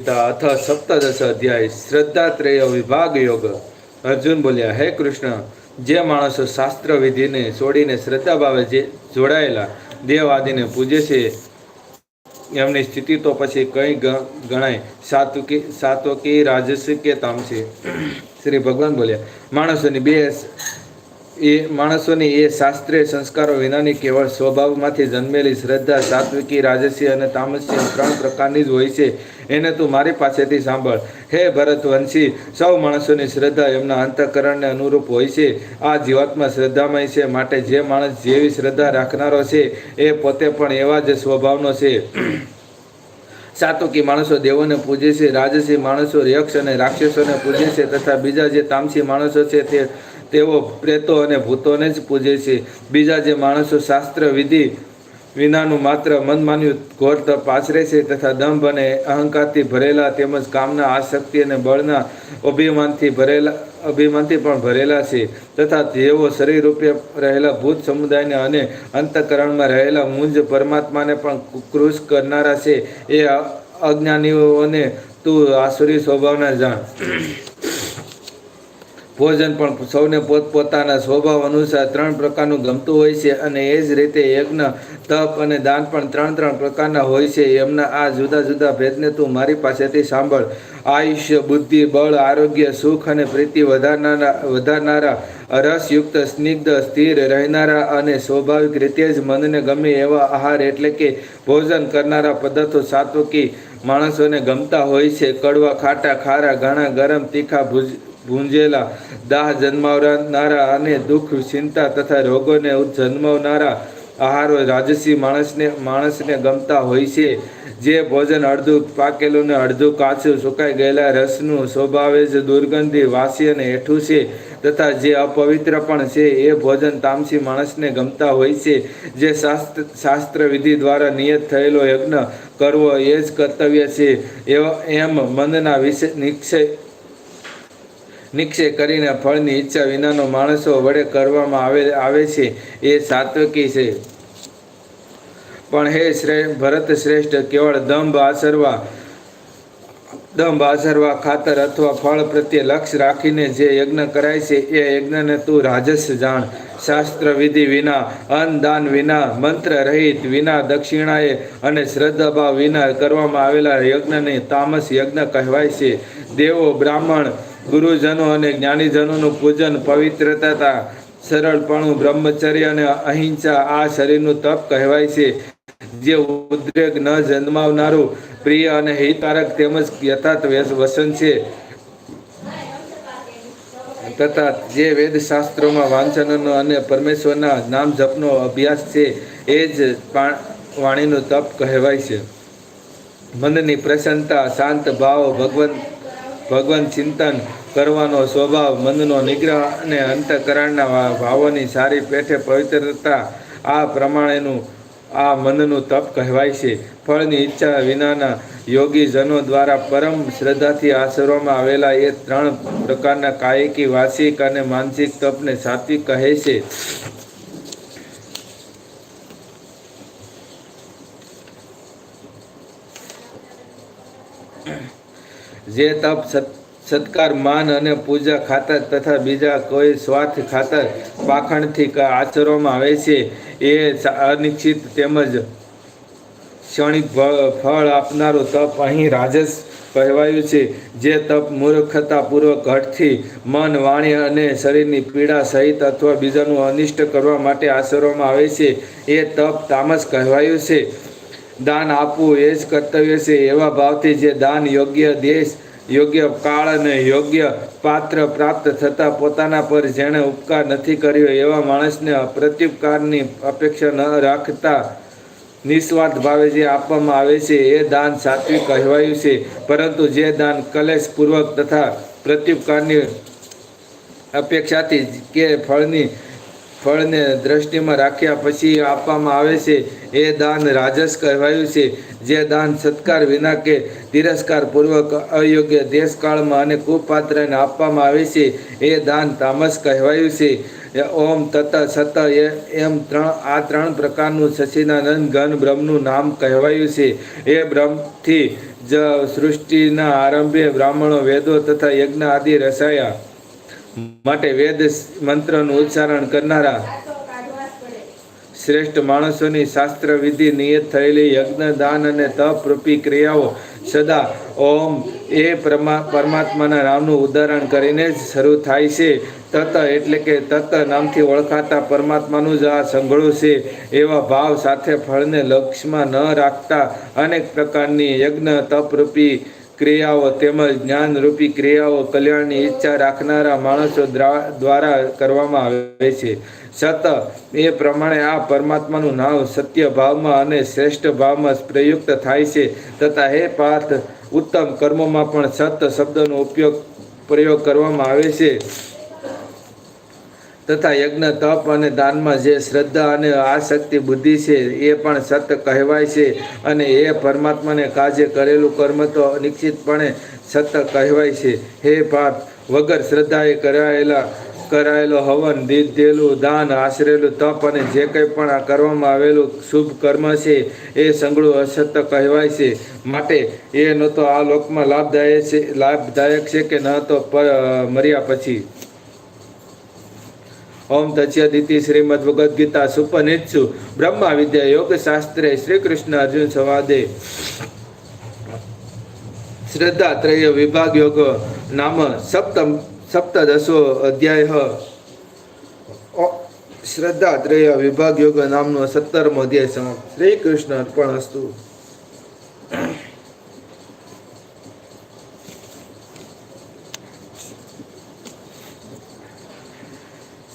અથ સપ્તદશ અધ્યાય શ્રદ્ધાત્રેય વિભાગ યોગ. અર્જુન બોલ્યા, હે કૃષ્ણ, જે માણસો શાસ્ત્ર વિધિને છોડીને શ્રદ્ધા ભાવે જે જોડાયેલા દેવ પૂજે છે, એમની સ્થિતિ તો પછી કઈ ગણાય. સાત્વિકી, સાત્વકી રાજસી કે તામસી? શ્રી ભગવાન બોલ્યા, માણસોની બે એ માણસોની એ શાસ્ત્રીય સંસ્કારો વિનાની કેવળ સ્વભાવમાંથી જન્મેલી શ્રદ્ધા, સાત્વિકી રાજસી અને તામસી ત્રણ પ્રકારની જ હોય છે. એને તું મારી પાસેથી સાંભળ. હે ભરતવંશી, સૌ માણસોની શ્રદ્ધા એમના અંતઃકરણને અનુરૂપ હોય છે. આ જીવાત્મા શ્રદ્ધામય છે, માટે જે માણસ જેવી શ્રદ્ધા રાખનારો છે, એ પોતે પણ એવા જ સ્વભાવનો છે. સાત્વિકી માણસો દેવોને પૂજે છે, રાજસી માણસો યક્ષ અને રાક્ષસોને પૂજે છે, તથા બીજા જે તામસી માણસો છે તે તેઓ પ્રેતો અને ભૂતોને જ પૂજે છે. બીજા જે માણસો શાસ્ત્ર વિધિ વિનાનું માત્ર મનમાન્યું ઘોર તપ આચરે છે તથા દંભ અને અહંકારથી ભરેલા તેમજ કામના આસક્તિ અને બળના અભિમાનથી ભરેલા, અભિમાનથી પણ ભરેલા છે. તથા તેઓ શરીર રૂપે રહેલા ભૂત સમુદાયને અને અંતકરણમાં રહેલા મુંજ પરમાત્માને પણ કૃષ કરનારા છે. એ અજ્ઞાનીઓને તું આસુરી સ્વભાવના જાણ. ભોજન પણ સૌને પોતપોતાના સ્વભાવ અનુસાર ત્રણ પ્રકારનું ગમતું હોય છે અને એ જ રીતે યજ્ઞ, તપ અને દાન પણ ત્રણ ત્રણ પ્રકારના હોય છે. એમના આ જુદા જુદા ભેદને તું મારી પાસેથી સાંભળ. આયુષ્ય, બુદ્ધિ, બળ, આરોગ્ય, સુખ અને પ્રીતિ વધારનારા વધારનારા રસયુક્ત સ્નિગ્ધ, સ્થિર રહેનારા અને સ્વાભાવિક રીતે જ મનને ગમે એવા આહાર એટલે કે ભોજન કરનારા પદાર્થો સાત્વકી માણસોને ગમતા હોય છે. કડવા, ખાટા, ખારા, ઘણા, ગરમ, તીખા ભુજ ભૂંજેલા દાહ જન્માવનારા અને દુઃખ, ચિંતા તથા રોગોને જન્માવનારા આહારો રાજસી માણસને માણસને ગમતા હોય છે. જે ભોજન અડધું પાકેલું ને અડધું કાચું સુકાઈ ગયેલા રસનું સ્વભાવે જ દુર્ગંધી વાસી અને હેઠું છે તથા જે અપવિત્ર પણ છે એ ભોજન તામસી માણસને ગમતા હોય છે. જે શાસ્ત્ર શાસ્ત્ર વિધિ દ્વારા નિયત થયેલો યજ્ઞ કરવો એ જ કર્તવ્ય છે. એમ મનના વિશે નિક્ષય નિક્ષય કરીને ફળની ઈચ્છા વિનાનો માણસો વડે કરવામાં આવે આવે છે, એ સાત્વકી છે. પણ હે શ્રેષ્ઠ ભરત શ્રેષ્ઠ, કેવળ દંભ આસરવા દંભ આસરવા ખાતર અથવા ફળ પ્રત્યે લક્ષ રાખીને જે યજ્ઞ કરાય છે, એ યજ્ઞને તું રાજસ જાણ. શાસ્ત્ર વિધિ વિના અન્નદાન વિના, મંત્ર રહિત વિના, દક્ષિણાએ અને શ્રદ્ધાભાવ વિના કરવામાં આવેલા યજ્ઞને તામસ યજ્ઞ કહેવાય છે. દેવો બ્રાહ્મણ ગુરુજનો અને જ્ઞાનીજનોનું પૂજન પવિત્રતા સરળપણું બ્રહ્મચર્ય અને અહિંસા આ શરીરનું તપ કહેવાય છે. જે ઉદ્રેક ન જન્માવનારું પ્રિય અને હિતકારક તેમજ યથાર્થ વસન છે. તથા જે વેદ શાસ્ત્રોમાં વાંચનનો અને પરમેશ્વરના નામ જપનો અભ્યાસ છે, એ જ વાણીનું તપ કહેવાય છે. મનની પ્રસન્નતા, શાંત ભાવ ભગવન ભગવાન ચિંતન કરવાનો સ્વભાવ મનનો નિગ્રહ અને અંતકરણના ભાવોની સારી પેઠે પવિત્રતા આ પ્રમાણેનું આ મનનું તપ કહેવાય છે. ફળની ઈચ્છા વિનાના યોગીજનો દ્વારા પરમ શ્રદ્ધાથી આચરવામાં આવેલા એ ત્રણ પ્રકારના કાયિકી, વાર્ષિક અને માનસિક તપને સાત્વિક કહે છે. જે તપ સત્કાર, માન અને પૂજા ખાતર તથા બીજા કોઈ સ્વાર્થ ખાતર પાખંડથી આચરવામાં આવે છે, એ અનિશ્ચિત તેમજ ક્ષણિક ફળ આપનારું તપ અહીં રાજસ કહેવાયું છે. જે તપ મૂર્ખતાપૂર્વક ઘટથી મન, વાણી અને શરીરની પીડા સહિત અથવા બીજાનું અનિષ્ટ કરવા માટે આચરવામાં આવે છે, એ તપ તામસ કહેવાયું છે. દાન આપવું એ જ કર્તવ્ય છે, એવા ભાવથી જે દાન યોગ્ય દેશ યોગ્ય કાળ અને યોગ્ય પાત્ર પ્રાપ્ત થતાં પોતાના પર જેણે ઉપકાર નથી કર્યો એવા માણસને પ્રત્યુપકારની અપેક્ષા ન રાખતા નિસ્વાર્થ ભાવે જે આપવામાં આવે છે એ દાન સાત્વિક કહેવાયું છે. પરંતુ જે દાન કલેશપૂર્વક તથા પ્રત્યુપકારની અપેક્ષાથી કે ફળની ફળને દ્રષ્ટિમાં રાખ્યા પછી આપવામાં આવે છે, એ દાન રાજસ કહેવાયું છે. જે દાન સત્કાર વિના કે તિરસ્કાર પૂર્વક અયોગ્ય દેશકાળમાં અને કુપાત્રને આપવામાં આવે છે, એ દાન તામસ કહેવાયું છે. ઓમ તત સત એમ ત્રણ, આ ત્રણ પ્રકારનું સચિદાનંદ ઘન બ્રહ્મનું નામ કહેવાયું છે. એ બ્રહ્મથી જ સૃષ્ટિના આરંભે બ્રાહ્મણો વેદો તથા યજ્ઞ આદિ રસાયા માટે વેદ મંત્રનું ઉચ્ચારણ કરનારા શ્રેષ્ઠ માણસોની શાસ્ત્ર વિધિ નિયત થયેલી યજ્ઞ, દાન અને તપ રૂપી ક્રિયાઓ સદા ઓમ એ પરમાત્માના નામનું ઉદાહરણ કરીને જ શરૂ થાય છે. તત એટલે કે તત નામથી ઓળખાતા પરમાત્માનું જ આ સંઘળું છે. એવા ભાવ સાથે ફળને લક્ષ્યમાં ન રાખતા અનેક પ્રકારની યજ્ઞ તપરૂપી ક્રિયાઓ તેમજ જ્ઞાનરૂપી ક્રિયાઓ કલ્યાણની ઈચ્છા રાખનારા માણસો દ્વારા કરવામાં આવે છે. સત એ પ્રમાણે આ પરમાત્માનું નામ સત્ય ભાવમાં અને શ્રેષ્ઠ ભાવમાં પ્રયુક્ત થાય છે તથા હે પાર્થ, ઉત્તમ કર્મોમાં પણ સત શબ્દનો ઉપયોગ, પ્રયોગ કરવામાં આવે છે. તથા યજ્ઞ, તપ અને દાનમાં જે શ્રદ્ધા અને આસક્તિ, બુદ્ધિ છે, એ પણ સત કહેવાય છે અને એ પરમાત્માને કાજે કરેલું કર્મ તો નિશ્ચિતપણે સત કહેવાય છે. હે પાપ વગર શ્રદ્ધાએ કરાયેલા, કરાયેલો હવન દીધેલું દાન, આશરેલું, તપ અને જે કંઈ પણ આ કરવામાં આવેલું શુભ કર્મ છે, એ સંગળું અસત કહેવાય છે. માટે એ ન તો આ લોકમાં લાભદાયક છે લાભદાયક છે કે ન તો મર્યા પછી. ઓમ તચ્યદિતિ શ્રીમદ ભગવદ્ ગીતા સુપનિત્સુ બ્રહ્મા વિદ્યા યોગ શાસ્ત્રે શ્રી કૃષ્ણ અર્જુન સંવાદે. શ્રદ્ધા ત્રય વિભાગ યોગ નામ સપ્તમ સપ્તદશો અધ્યાય. શ્રદ્ધા ત્રય વિભાગ યોગ નામનો સત્તરમો અધ્યાય સમાપ્ત. શ્રી કૃષ્ણ અર્પણ અસ્તુ.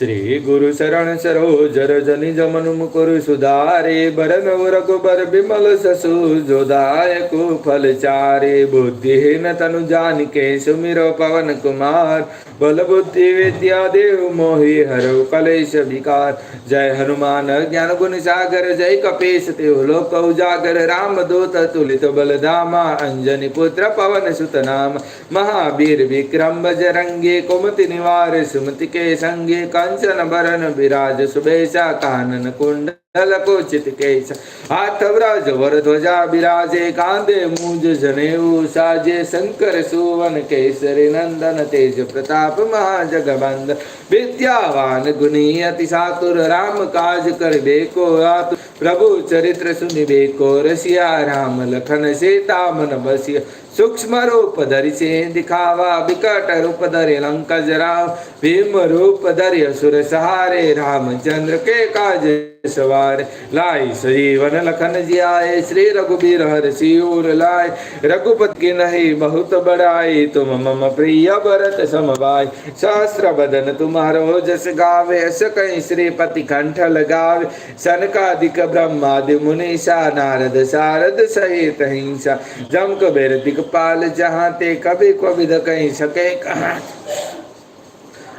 શ્રી ગુરુ શરણ સરોજ રજની જમન મુકુરુ સુધારે ભરન રઘુબર બિમલ સસુ જોદાયક ફલ ચારે, બુદ્ધિહીન તનુ જાનકે સુમિરો પવન કુમાર બલ બુદ્ધિ વિદ્યા દેવ મોહી હરો કલેશ વિકાર, જય હનુમાન જ્ઞાન ગુણ સાગર, જય કપેશ તેવ લોક ઉજાગર, રામ દૂત તુલિત બલધામા, અંજની પુત્ર પવન સુત નામ, મહાવીર વિક્રમ બજરંગે, કુમતિ નિવાર, સુમતિ કે સંગે કંચન બરન બિરાજ સુબેશા કાનન કુંડલ કોચિત કેશ. હાથ વ્રજ વર ધ્વજા બિરાજે, કાંદે મુજ જનેઉ સાજે, શંકર સુવન કેસરી નંદન તેજ પ્રતાપ મહાજગબંદ વિદ્યાવાન ગુની અતિ સાતુર, રામ કાજ કર બેકો આતુ પ્રભુ ચરિત્ર સુનિ બેકો રસિયા રામ લખન સીતા મન બસિયા. सूक्ष्म रूप धरि से दिखावा विकट रूप धरि लंका जराव भीम रूप धरि असुर सहारे राम चंद्र के काज सवार। लाए सजीवन लखन जियाए, श्री रघुबीर हर सियूर लाए। रघुपत की नहीं बहुत बड़ाई, तुम मम प्रिय भरत समवाय। सहस्र बदन तुम्हारो जस गावे, अस कहीं श्रीपति कंठ लगावे। सनकादिक ब्रह्मादि मुनिषा, नारद सारद सहित हिंसा। जमक बेरतिक दिगपाल जहाँ ते कभी कविद कहीं सके कहाँ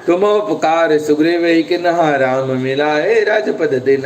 तुम उपकार सुग्रीव कि नहा राम मिलाए राजपद दिन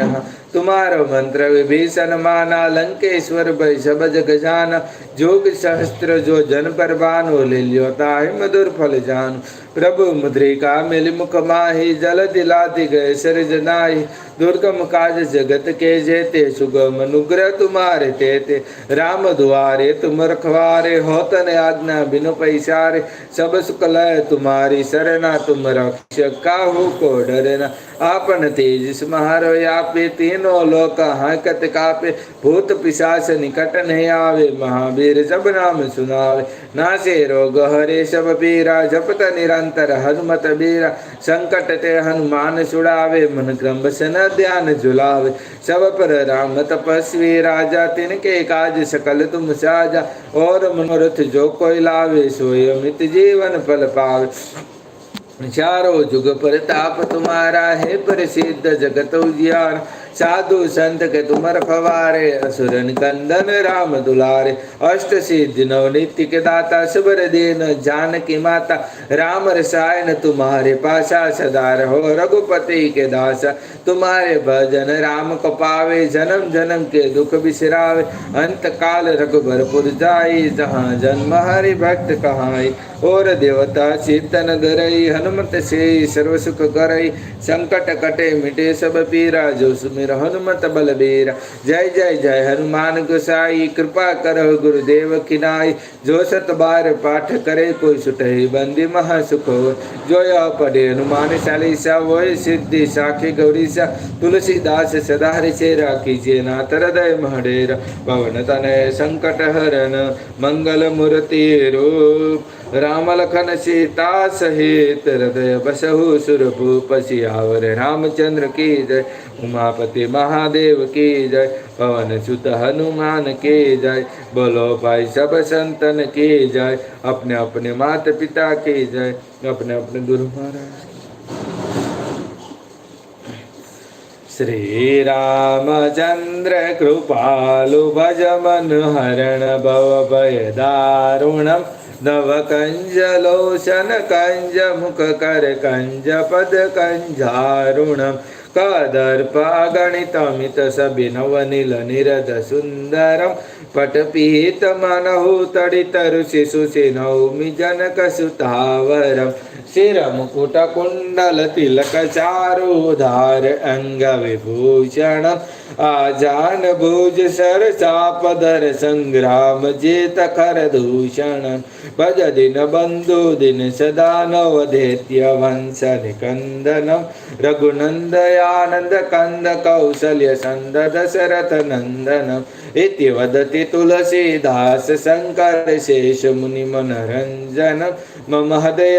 તુમારો મંત્ર વિભીષણ માના લંકેશ્વર ભય સબજ ગજાન જોગ સહસ્ત્ર જો જન પરવાનો લીલ્યો તાહિ મધુર ફલ જાન પ્રભુ મુદ્રિકા મિલ મુખ માહી જલ દિલાતિ ગય સર જનાહી દુર્ગમ કાજ જગત કે જે તે સુગમ અનુગ્રહ તુમારે તે તે રામ દ્વારે તુમ રખવારે હો આજ્ઞા બિન પૈસારે સબ સુકલય તુમારી શરણા તુમ રક્ષ કાહુ કો ડરના डरना आपन तेज समारो यापे तीनों लोक हाकत कापे भूत पिशाच निकट नहीं आवे महावीर जब नाम सुनावे नासे रोग हरे सब पीरा जपत निरंतर हनुमत बीरा संकट ते हनुमान छुड़ावे मन क्रम बसन ध्यान झुलावे सब पर राम तपस्वी राजा तिनके काज सकल तुम साजा और मनोरथ जो कोई लावे सोय अमित जीवन फल पावे ચારો જુગ પર તાપ તુમારા હે પ્રસિદ્ધ જગત ઉજ્યાન साधु संत के तुम फवारे, असुरन कंदन राम दुलारे। अष्ट सिद्धि नव नित्य के दाता, सुबर दीन जानकी माता। राम रसायन तुम्हारे पासा, सदा रहो रघुपति के दासा। तुम्हारे भजन राम को पावे, जन्म जन्म के दुख बिसरावे। अंत काल रघुबरपुर जाई, जहाँ जन्म हरि भक्त कहाई। और देवता चेतन धरई, हनुमत से सर्व सुख करई। संकट कटे मिटे सब पीरा, जो सुमिर સુમીર હનુમત બલબીર। જય જય જય હનુમાન ગુસાઈ, કૃપા કરો ગુરુદેવ કિનાઈ જો સત બાર પાઠ કરે કોઈ સુટે બંદી મહા સુખો જોયા પડે હનુમાન ચાલીસા હોય સિદ્ધિ સાખી ગૌરીસા। તુલસીદાસ સદા હરિ રાખી છે નાથ હૃદય મહડેર પવન તને સંકટ હરણ મંગલ મૂર્તિ રૂપ। રામલખન સીતા સહિત હૃદય બસહુ સુરભૂપ શિયાવર રામચંદ્ર કી જય, ઉમાપતિ મહાદેવ કી જય, પવન સુત હનુમાન કી જય, બોલો ભાઈ સબ સંતન કી જય, અપને અપને માત પિતા કી જય, અપને અપને ગુરુ મહારાજ શ્રી રામચંદ્ર કૃપાલુ ભજ મન હરણ ભવ ભય દારુણમ નવ કંજ લોચન કંજ મુખ કર કંજ પદ કંજારુણ કદર્પ અગણિતમિત સબિનવનિલ નિરદ સુંદરમ પટપીત મનહુ તડિતરુ શિશુ સિનૌમિ જનક સુતાવરમ सबिनवनिल निरद सुन्दरं पटपीत मनहु तडितरुषि सुषिनौमि जनकसुतावरं शिरमुकुटकुण्डलतिलकचारुधार अङ्गविभूषणम् आजान भुज सरसापधर सङ्ग्राम जेत खरदूषणं भज दिन बन्धु दिन सदा नवधेत्य वंश निकन्दनं रघुनन्दयानन्द कन्द कौसल्य सन्द दशरथ नन्दनम् इति वदति तुलसीदास शङ्कर शेषमुनिमनरञ्जनं मम हृदय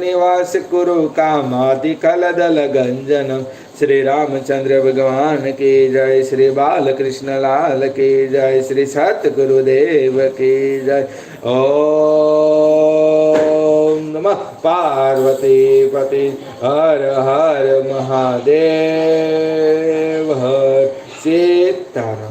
નિવાસ કુરુ કામાતિ કલદલ ગંજન શ્રી રામચંદ્ર ભગવાન કી જય શ્રી બાલકૃષ્ણ લાલ કી જય શ્રી સતગુરુદેવ કી જય ઓ નમ પાર્વતી પતિ હર હર મહાદેવ હર સીતારામ